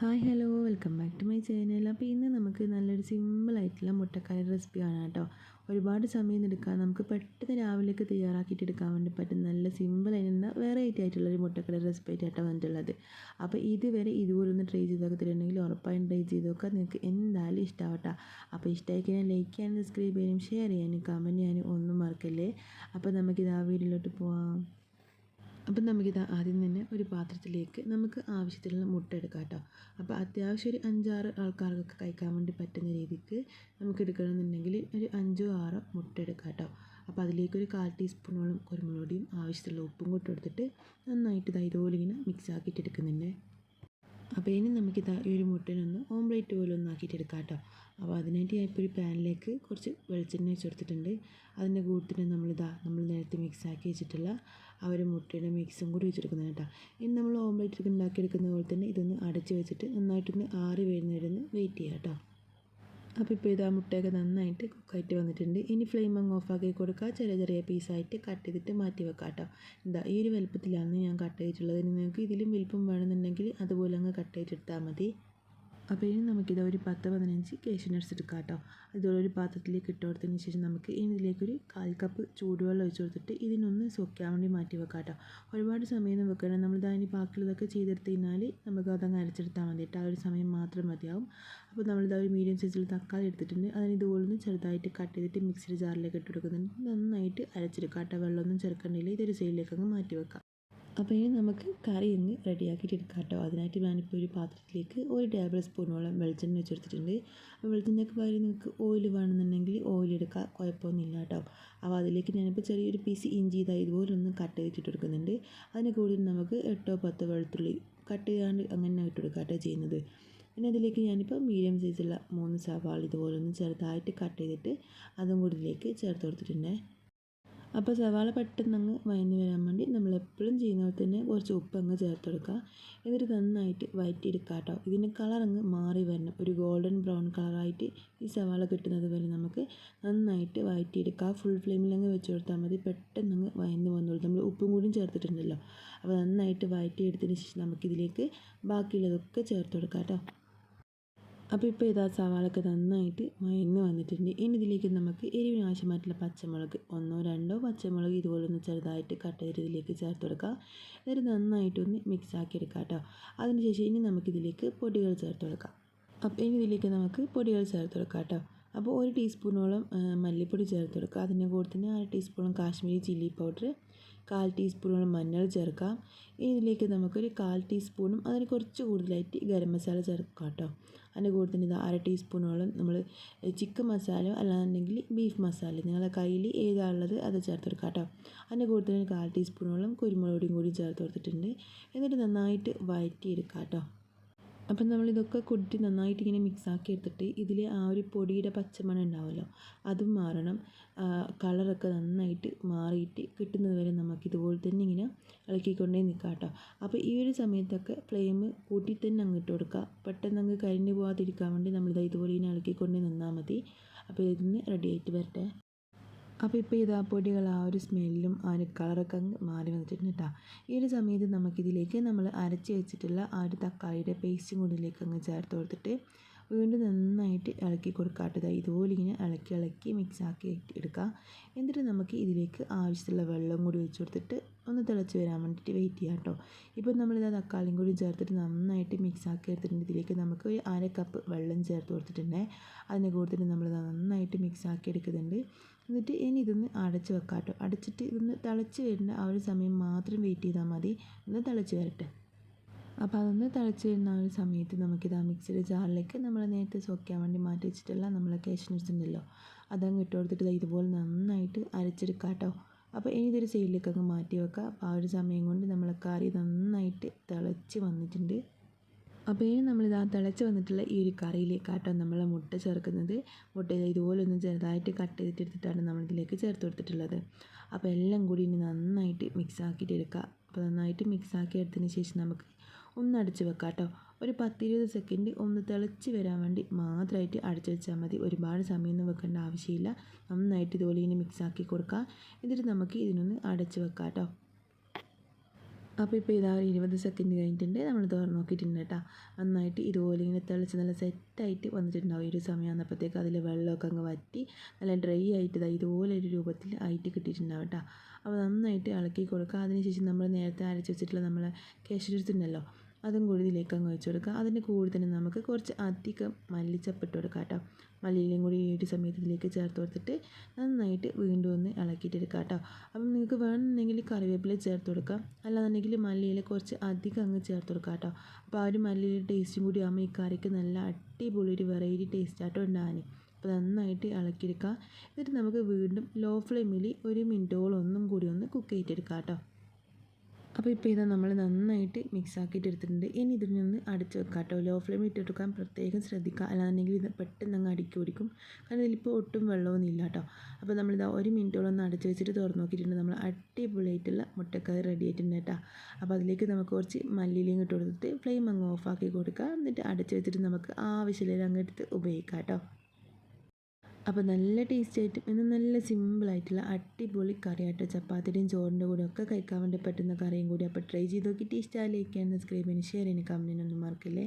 Hi hello welcome back to my channel അപ്പോൾ ഇന്ന് നമുക്ക് നല്ലൊരു സിമ്പിളായിട്ടുള്ള മുട്ടക്കറി റെസിപ്പി ആണ് കേട്ടോ. ഒരുപാട് സമയം എടുക്കാൻ നമുക്ക് പെട്ടെന്ന് രാവിലേക്ക് തയ്യാറാക്കിയിട്ട് എടുക്കാൻ വേണ്ടി പറ്റും നല്ല സിമ്പിളായിട്ടുള്ള വെറൈറ്റി ആയിട്ടുള്ളൊരു മുട്ടക്കറി റെസിപ്പി ആയിട്ടാണ് വന്നിട്ടുള്ളത്. അപ്പോൾ ഇതുവരെ ഇതുപോലെ ഒന്ന് ട്രൈ ചെയ്ത് തരുന്നെങ്കിൽ ഉറപ്പായും ട്രൈ ചെയ്ത് നോക്കുക നിങ്ങൾക്ക് എന്തായാലും ഇഷ്ടമാവട്ടെ അപ്പോൾ ഇഷ്ടമായി കഴിഞ്ഞാൽ ലൈക്ക് ചെയ്യാനും സബ്സ്ക്രൈബ് ചെയ്യാനും ഷെയർ ചെയ്യാനും കമന്റ് ചെയ്യാനും ഒന്നും മറക്കല്ലേ? അപ്പോൾ നമുക്കിത് ആ വീഡിയോയിലോട്ട് പോവാം. അപ്പം നമുക്കിത് ആദ്യം തന്നെ ഒരു പാത്രത്തിലേക്ക് നമുക്ക് ആവശ്യത്തിലുള്ള മുട്ട എടുക്കാം കേട്ടോ. അപ്പോൾ അത്യാവശ്യം ഒരു അഞ്ചാറ് ആൾക്കാർക്കൊക്കെ കഴിക്കാൻ വേണ്ടി പറ്റുന്ന രീതിക്ക് നമുക്ക് എടുക്കണമെന്നുണ്ടെങ്കിൽ ഒരു അഞ്ചോ ആറോ മുട്ട എടുക്കാം കേട്ടോ. അപ്പോൾ അതിലേക്ക് ഒരു കാൽ ടീസ്പൂണോളം കുരുമുളക് പൊടിയും ആവശ്യത്തിലുള്ള ഉപ്പും കൂട്ടി കൊടുത്തിട്ട് നന്നായിട്ട് ഇത് ഇതുപോലെ ഇങ്ങനെ മിക്സ് ആക്കിയിട്ട് എടുക്കുന്നുണ്ട്. അപ്പോൾ ഇനി നമുക്കിതാ ഈ ഒരു മുട്ടനൊന്ന് ഓംലേറ്റ് പോലെ ഒന്ന് ആക്കിയിട്ട് എടുക്കാം കേട്ടോ അപ്പോൾ അതിനായിട്ട് ഞാൻ ഇപ്പോൾ ഒരു പാനിലേക്ക് കുറച്ച് വെളിച്ചെണ്ണ വെച്ച് കൊടുത്തിട്ടുണ്ട്. അതിന്റെ കൂട്ടത്തിന് നമ്മളിതാ നമ്മൾ നേരത്തെ മിക്സ് ആക്കി വെച്ചിട്ടുള്ള ആ ഒരു മുട്ടയുടെ മിക്സും കൂടി വെച്ചെടുക്കുന്നത് കേട്ടോ. ഇനി നമ്മൾ ഓംലേറ്റ് ഉണ്ടാക്കിയെടുക്കുന്ന പോലെ തന്നെ ഇതൊന്ന് അടച്ച് വെച്ചിട്ട് നന്നായിട്ടൊന്ന് ആറി വരുന്നവരൊന്ന് വെയിറ്റ് ചെയ്യാം കേട്ടോ. അപ്പോൾ ഇപ്പോൾ ഇത് ആ മുട്ടയൊക്കെ നന്നായിട്ട് കുക്കായിട്ട് വന്നിട്ടുണ്ട്. ഇനി ഫ്ലെയിം അങ്ങ് ആക്കി കൊടുക്കുക. ചെറിയ ചെറിയ പീസായിട്ട് കട്ട് ചെയ്തിട്ട് മാറ്റി വെക്കാം കേട്ടോ. എന്താ ഈ ഒരു വലുപ്പത്തിലാണ് ഞാൻ കട്ട് ചെയ്തിട്ടുള്ളത്. നിങ്ങൾക്ക് ഇതിലും വലുപ്പം വേണമെന്നുണ്ടെങ്കിൽ അതുപോലെ അങ്ങ് കട്ട് ചെയ്തിട്ടെടുത്താൽ മതി. അപ്പോൾ ഇനി നമുക്കിത് ഒരു പത്ത് പതിനഞ്ച് കേശു നട്ട്സ് എടുക്കാം കേട്ടോ ഇതുപോലെ ഒരു പാത്രത്തിലേക്ക് ഇട്ട് കൊടുത്തതിന് ശേഷം നമുക്ക് ഇനി ഇതിലേക്കൊരു കാൽ കപ്പ് ചൂടുവെള്ളം ഒഴിച്ച് കൊടുത്തിട്ട് ഇതിനൊന്ന് സൊക്കാൻ വേണ്ടി മാറ്റി വെക്കാം കേട്ടോ ഒരുപാട് സമയം വെക്കണം നമ്മൾ ഇനി ബാക്കിയുള്ളതൊക്കെ ചെയ്തെടുത്ത് കഴിഞ്ഞാൽ നമുക്ക് അതങ്ങ് അരച്ചെടുത്താൽ മതി കേട്ടോ. ആ ഒരു സമയം മാത്രം മതിയാവും. അപ്പോൾ നമ്മളിത് ഒരു മീഡിയം സൈസിൽ തക്കാളി എടുത്തിട്ടുണ്ട്. അതിന് ഇതുപോലെ ഒന്ന് ചെറുതായിട്ട് കട്ട് ചെയ്തിട്ട് മിക്സിയുടെ ജാറിലേക്ക് ഇട്ട് കൊടുക്കുന്നുണ്ട്. നന്നായിട്ട് അരച്ചെടുക്കാം കേട്ടോ വെള്ളമൊന്നും ചേർക്കണ്ടില്ല ഇതൊരു സൈഡിലേക്ക് അങ്ങ് മാറ്റി വെക്കാം. അപ്പോൾ ഇനി നമുക്ക് കറി ഒന്ന് റെഡിയാക്കിയിട്ട് എടുക്കാം കേട്ടോ അതിനായിട്ട് ഞാനിപ്പോൾ ഒരു പാത്രത്തിലേക്ക് ഒരു ടേബിൾ സ്പൂണോളം വെളിച്ചെണ്ണ വെച്ചെടുത്തിട്ടുണ്ട്. അപ്പോൾ വെളിച്ചെണ്ണയ്ക്ക് പകരം നിങ്ങൾക്ക് ഓയിൽ വേണമെന്നുണ്ടെങ്കിൽ ഓയിൽ എടുക്കുക കുഴപ്പമൊന്നുമില്ല കേട്ടോ അപ്പോൾ അതിലേക്ക് ഞാനിപ്പോൾ ചെറിയൊരു പീസ് ഇഞ്ചി ഇതാ ഇതുപോലെ ഒന്ന് കട്ട് ചെയ്തിട്ട് കൊടുക്കുന്നുണ്ട്. അതിന് കൂടുതൽ നമുക്ക് എട്ടോ പത്തോ വെളുത്തുള്ളി കട്ട് ചെയ്യാണ്ട് അങ്ങനെ ഇട്ട് കേട്ടോ ചെയ്യുന്നത്. പിന്നെ അതിലേക്ക് ഞാനിപ്പോൾ മീഡിയം സൈസുള്ള മൂന്ന് സവാള ഇതുപോലെ ഒന്ന് ചെറുതായിട്ട് കട്ട് ചെയ്തിട്ട് അതും കൂടിയിലേക്ക് ചേർത്ത് കൊടുത്തിട്ടുണ്ട്. അപ്പോൾ സവാള പെട്ടെന്ന് അങ്ങ് വഴന്ന് വരാൻ വേണ്ടി നമ്മൾ എപ്പോഴും ചെയ്യുന്ന പോലെ തന്നെ കുറച്ച് ഉപ്പ് അങ്ങ് ചേർത്ത് കൊടുക്കുക എന്നിട്ട് നന്നായിട്ട് വയറ്റിയെടുക്കുക കേട്ടോ. ഇതിന്റെ കളർ അങ്ങ് മാറി വരണം. ഒരു ഗോൾഡൻ ബ്രൗൺ കളറായിട്ട് ഈ സവാള കിട്ടുന്നത് വരെ നമുക്ക് നന്നായിട്ട് വയറ്റിയെടുക്കുക. ഫുൾ ഫ്ലെയിമിൽ അങ്ങ് വെച്ച് കൊടുത്താൽ മതി. പെട്ടെന്ന് അങ്ങ് വയന്ന് വന്നോളൂ. നമ്മൾ ഉപ്പും കൂടിയും ചേർത്തിട്ടുണ്ടല്ലോ. അപ്പോൾ നന്നായിട്ട് വയറ്റിയെടുത്തതിന് ശേഷം നമുക്കിതിലേക്ക് ബാക്കിയുള്ളതൊക്കെ ചേർത്ത് കൊടുക്കാം കേട്ടോ. അപ്പോൾ ഇപ്പോൾ ഇതാ സവാളൊക്കെ നന്നായിട്ട് മയന്ന് വന്നിട്ടുണ്ട്. ഇനി ഇതിലേക്ക് നമുക്ക് എരിവിന് ആവശ്യമായിട്ടുള്ള പച്ചമുളക് ഒന്നോ രണ്ടോ പച്ചമുളക് ഇതുപോലെ ഒന്ന് ചെറുതായിട്ട് കട്ട് ചെയ്ത് ഇതിലേക്ക് ചേർത്ത് കൊടുക്കുക എന്നിട്ട് നന്നായിട്ടൊന്ന് മിക്സ് ആക്കി എടുക്കാം കേട്ടോ അതിനുശേഷം ഇനി നമുക്കിതിലേക്ക് പൊടികൾ ചേർത്ത് കൊടുക്കാം. അപ്പോൾ ഇനി ഇതിലേക്ക് നമുക്ക് പൊടികൾ ചേർത്ത് കൊടുക്കാം കേട്ടോ അപ്പോൾ ഒരു ടീസ്പൂണോളം മല്ലിപ്പൊടി ചേർത്ത് കൊടുക്കുക. അതിന്റെ കൂടെ തന്നെ അര ടീസ്പൂണും കാശ്മീരി ചില്ലി പൗഡർ കാൽ ടീസ്പൂണോളം മഞ്ഞൾ ചേർക്കാം ഇനി ഇതിലേക്ക് നമുക്കൊരു കാൽ ടീസ്പൂണും അതിന് കുറച്ച് കൂടുതലായിട്ട് ഗരം മസാല ചേർക്കാം കേട്ടോ. അതിന്റെ കൂടെ തന്നെ ഇത് അര ടീസ്പൂണോളം നമ്മൾ ചിക്കൻ മസാല അല്ലാന്നുണ്ടെങ്കിൽ ബീഫ് മസാല നിങ്ങളുടെ കയ്യിൽ ഏതാണുള്ളത് അത് ചേർത്ത് കൊടുക്കുക കേട്ടോ. അതിന്റെ കൂടെ തന്നെ കാൽ ടീസ്പൂണോളം കുരുമുളക് പൊടിയും കൂടി ചേർത്ത് കൊടുത്തിട്ടുണ്ട്. എന്നിട്ട് നന്നായിട്ട് വഴറ്റിയെടുക്കാം കേട്ടോ. അപ്പം നമ്മളിതൊക്കെ കുട്ടി നന്നായിട്ട് ഇങ്ങനെ മിക്സ് ആക്കി എടുത്തിട്ട് ഇതിൽ ആ ഒരു പൊടിയുടെ പച്ചമണം ഉണ്ടാവുമല്ലോ അതും മാറണം. കളറൊക്കെ നന്നായിട്ട് മാറിയിട്ട് കിട്ടുന്നത് വരെ നമുക്ക് ഇതുപോലെ തന്നെ ഇങ്ങനെ ഇളക്കിക്കൊണ്ടേ നിൽക്കാം കേട്ടോ. അപ്പോൾ ഈ ഒരു സമയത്തൊക്കെ ഫ്ലെയിം കൂട്ടി തന്നെ അങ്ങ് ഇട്ട് കൊടുക്കുക. പെട്ടെന്ന് അങ്ങ് കരിഞ്ഞു പോകാതിരിക്കാൻ വേണ്ടി നമ്മളിത് ഇതുപോലെ ഇങ്ങനെ ഇളക്കിക്കൊണ്ടേ നിന്നാൽ മതി. അപ്പോൾ ഇതിന് റെഡി ആയിട്ട് വരട്ടെ. അപ്പോൾ ഇപ്പോൾ ഇതാ പൊടികൾ ആ ഒരു സ്മെല്ലും ആ ഒരു കളറൊക്കെ മാറി വന്നിട്ടുണ്ട് കേട്ടോ ഈ ഒരു സമയത്ത് നമുക്കിതിലേക്ക് നമ്മൾ അരച്ച് വെച്ചിട്ടുള്ള ആ ഒരു തക്കാളിയുടെ പേസ്റ്റും കൂടിയിലേക്ക് അങ്ങ് ചേർത്ത് കൊടുത്തിട്ട് വീണ്ടും നന്നായിട്ട് ഇളക്കി കൊടുക്കാട്ടത് ഇതുപോലെ ഇങ്ങനെ ഇളക്കി ഇളക്കി മിക്സ് ആക്കി എടുക്കുക എന്നിട്ട് നമുക്ക് ഇതിലേക്ക് ആവശ്യത്തിലുള്ള വെള്ളം കൂടി ഒഴിച്ച് കൊടുത്തിട്ട് ഒന്ന് തിളച്ച് വരാൻ വേണ്ടിയിട്ട് വെയിറ്റ് ചെയ്യാം കേട്ടോ ഇപ്പോൾ നമ്മളിത് തക്കാളിയും കൂടി ചേർത്തിട്ട് നന്നായിട്ട് മിക്സ് ആക്കി എടുത്തിട്ടുണ്ട്. ഇതിലേക്ക് നമുക്ക് ഒരു അര കപ്പ് വെള്ളം ചേർത്ത് കൊടുത്തിട്ടുണ്ടേ. അതിനെ കൂടുതൽ നമ്മൾ നന്നായിട്ട് മിക്സ് ആക്കി എടുക്കുന്നുണ്ട്. എന്നിട്ട് ഇനി ഇതൊന്ന് അടച്ച് വെക്കാം അടച്ചിട്ട് ഇതൊന്ന് തിളച്ച് വരുന്ന ആ ഒരു സമയം മാത്രം വെയിറ്റ് ചെയ്താൽ മതി. ഒന്ന് തിളച്ച് വരട്ടെ. അപ്പോൾ അതൊന്ന് തിളച്ച് വരുന്ന ആ ഒരു സമയത്ത് നമുക്കിത് ആ മിക്സിയുടെ ജാറിലേക്ക് നമ്മൾ നേരത്തെ സോക്കാൻ വേണ്ടി മാറ്റി വെച്ചിട്ടല്ല നമ്മളെ കാഷ്നട്സ് ഉണ്ടല്ലോ അതങ്ങ് ഇട്ട് കൊടുത്തിട്ട് ഇതുപോലെ നന്നായിട്ട് അരച്ചെടുക്കാട്ടോ. അപ്പോൾ ഇനി ഇതൊരു സൈഡിലേക്ക് അങ്ങ് മാറ്റി വെക്കാം. അപ്പോൾ ആ ഒരു സമയം കൊണ്ട് നമ്മളെ കറി നന്നായിട്ട് തിളച്ച് വന്നിട്ടുണ്ട്. അപ്പോൾ ഇനി നമ്മളിതാ തിളച്ച് വന്നിട്ടുള്ള ഈ ഒരു കറിയിലേക്കാട്ടോ നമ്മൾ മുട്ട ചേർക്കുന്നത്. മുട്ട ഇതുപോലെ ഒന്ന് ചെറുതായിട്ട് കട്ട് ചെയ്തിട്ട് എടുത്തിട്ടാണ് നമ്മളിതിലേക്ക് ചേർത്ത് കൊടുത്തിട്ടുള്ളത്. അപ്പോൾ എല്ലാം കൂടി ഇനി നന്നായിട്ട് മിക്സ് ആക്കിയിട്ട് എടുക്കുക അപ്പോൾ നന്നായിട്ട് മിക്സ് ആക്കി എടുത്തതിന് ശേഷം നമുക്ക് ഒന്ന് അടച്ച് വെക്കാം കേട്ടോ ഒരു പത്തിരുപത് സെക്കൻഡ് ഒന്ന് തിളച്ച് വരാൻ വേണ്ടി മാത്രമായിട്ട് അടച്ച് വെച്ചാൽ മതി. ഒരുപാട് സമയമൊന്നും വെക്കേണ്ട ആവശ്യമില്ല. നന്നായിട്ട് ഇതുപോലെ ഇനി മിക്സ് ആക്കി കൊടുക്കുക എന്നിട്ട് നമുക്ക് ഇതിനൊന്ന് അടച്ച് വെക്കാം കേട്ടോ അപ്പോൾ ഇപ്പോൾ ഇതാ ഒരു ഇരുപത് സെക്കൻഡ് കഴിഞ്ഞിട്ടുണ്ട്. നമ്മൾ തുറന്ന് നോക്കിയിട്ടുണ്ട് കേട്ടോ. നന്നായിട്ട് ഇതുപോലെ ഇങ്ങനെ തിളച്ച് നല്ല സെറ്റായിട്ട് വന്നിട്ടുണ്ടാവും. ഈ ഒരു സമയം ആകുമ്പോഴത്തേക്ക് അതിൽ വെള്ളമൊക്കെ അങ്ങ് വറ്റി നല്ല ഡ്രൈ ആയിട്ട് ഇതാ ഇതുപോലെ ഒരു രൂപത്തിൽ ആയിട്ട് കിട്ടിയിട്ടുണ്ടാവും കേട്ടോ. അപ്പോൾ നന്നായിട്ട് ഇളക്കി കൊടുക്കുക. അതിനുശേഷം നമ്മൾ നേരത്തെ അരച്ച് വെച്ചിട്ടുള്ള നമ്മൾ കേശരിത്തുണ്ടല്ലോ അതും കൂടി ഇതിലേക്ക് അങ്ങ് വെച്ച് കൊടുക്കുക. അതിന്റെ കൂടെ തന്നെ നമുക്ക് കുറച്ച് അധികം മല്ലിച്ചപ്പിട്ട് കൊടുക്കാം കേട്ടോ. മല്ലിയിലും കൂടി ഏഴ് സമയത്ത് ഇതിലേക്ക് ചേർത്ത് കൊടുത്തിട്ട് നന്നായിട്ട് വീണ്ടും ഒന്ന് ഇളക്കിയിട്ടെടുക്കുക കേട്ടോ. അപ്പം നിങ്ങൾക്ക് വേണമെന്നുണ്ടെങ്കിൽ കറിവേപ്പില ചേർത്ത് കൊടുക്കാം. അല്ലാന്നുണ്ടെങ്കിൽ മല്ലിയില കുറച്ച് അധികം അങ്ങ് ചേർത്ത് കൊടുക്കുക കേട്ടോ. അപ്പോൾ ആ ഒരു മല്ലിയിലെ ടേസ്റ്റും കൂടി ആകുമ്പോൾ ഈ കറിക്ക് നല്ല അടിപൊളി ഒരു വെറൈറ്റി ടേസ്റ്റ് ആട്ടോ ഉണ്ടാകാൻ അപ്പോൾ നന്നായിട്ട് ഇളക്കിയെടുക്കുക. എന്നിട്ട് നമുക്ക് വീണ്ടും ലോ ഫ്ലെയിമിൽ ഒരു മിനിറ്റോളം ഒന്നും കൂടി ഒന്ന് കുക്ക് ചെയ്തെടുക്കാം കേട്ടോ. അപ്പോൾ ഇപ്പോൾ ഇതാ നമ്മൾ നന്നായിട്ട് മിക്സ് ആക്കിയിട്ട് എടുത്തിട്ടുണ്ട്. ഇനി ഇതിൽ നിന്ന് അടച്ച് വെക്കാം കേട്ടോ ലോ ഫ്ലെയിമിൽ ഇട്ടെടുക്കാൻ പ്രത്യേകം ശ്രദ്ധിക്കുക. അല്ലാന്നുണ്ടെങ്കിൽ ഇത് പെട്ടെന്ന് അങ്ങ് അടുക്കി പിടിക്കും കാരണം ഇതിലിപ്പോൾ ഒട്ടും വെള്ളമൊന്നും ഇല്ല കേട്ടോ അപ്പോൾ നമ്മളിതാ ഒരു മിനിറ്റോളം ഒന്ന് അടച്ച് വെച്ചിട്ട് തുറന്ന് നോക്കിയിട്ടുണ്ട്. നമ്മൾ അടിപൊളിയായിട്ടുള്ള മുട്ടക്കറി റെഡി ആയിട്ടുണ്ട് കേട്ടോ അപ്പോൾ അതിലേക്ക് നമുക്ക് കുറച്ച് മല്ലിയിലയും ഇട്ട് കൊടുത്തിട്ട് ഫ്ലെയിം അങ്ങ് ഓഫാക്കി കൊടുക്കുക. എന്നിട്ട് അടച്ച് വെച്ചിട്ട് നമുക്ക് ആവശ്യമില്ല അങ്ങ് എടുത്ത് ഉപയോഗിക്കാം കേട്ടോ അപ്പോൾ നല്ല ടേസ്റ്റ് ആയിട്ടും ഇന്ന് നല്ല സിമ്പിളായിട്ടുള്ള അടിപൊളി കറി ആട്ടോ ചപ്പാത്തിയുടെയും ചോറിന്റെ കൂടെ ഒക്കെ കഴിക്കാൻ വേണ്ടി പറ്റുന്ന കറിയും കൂടി. അപ്പോൾ ട്രൈ ചെയ്ത് നോക്കിയിട്ട് ഇഷ്ടമായി ലൈക്ക് ചെയ്യാൻ ഷെയർ ചെയ്യാൻ കമന്റിനൊന്നും മറക്കില്ലേ?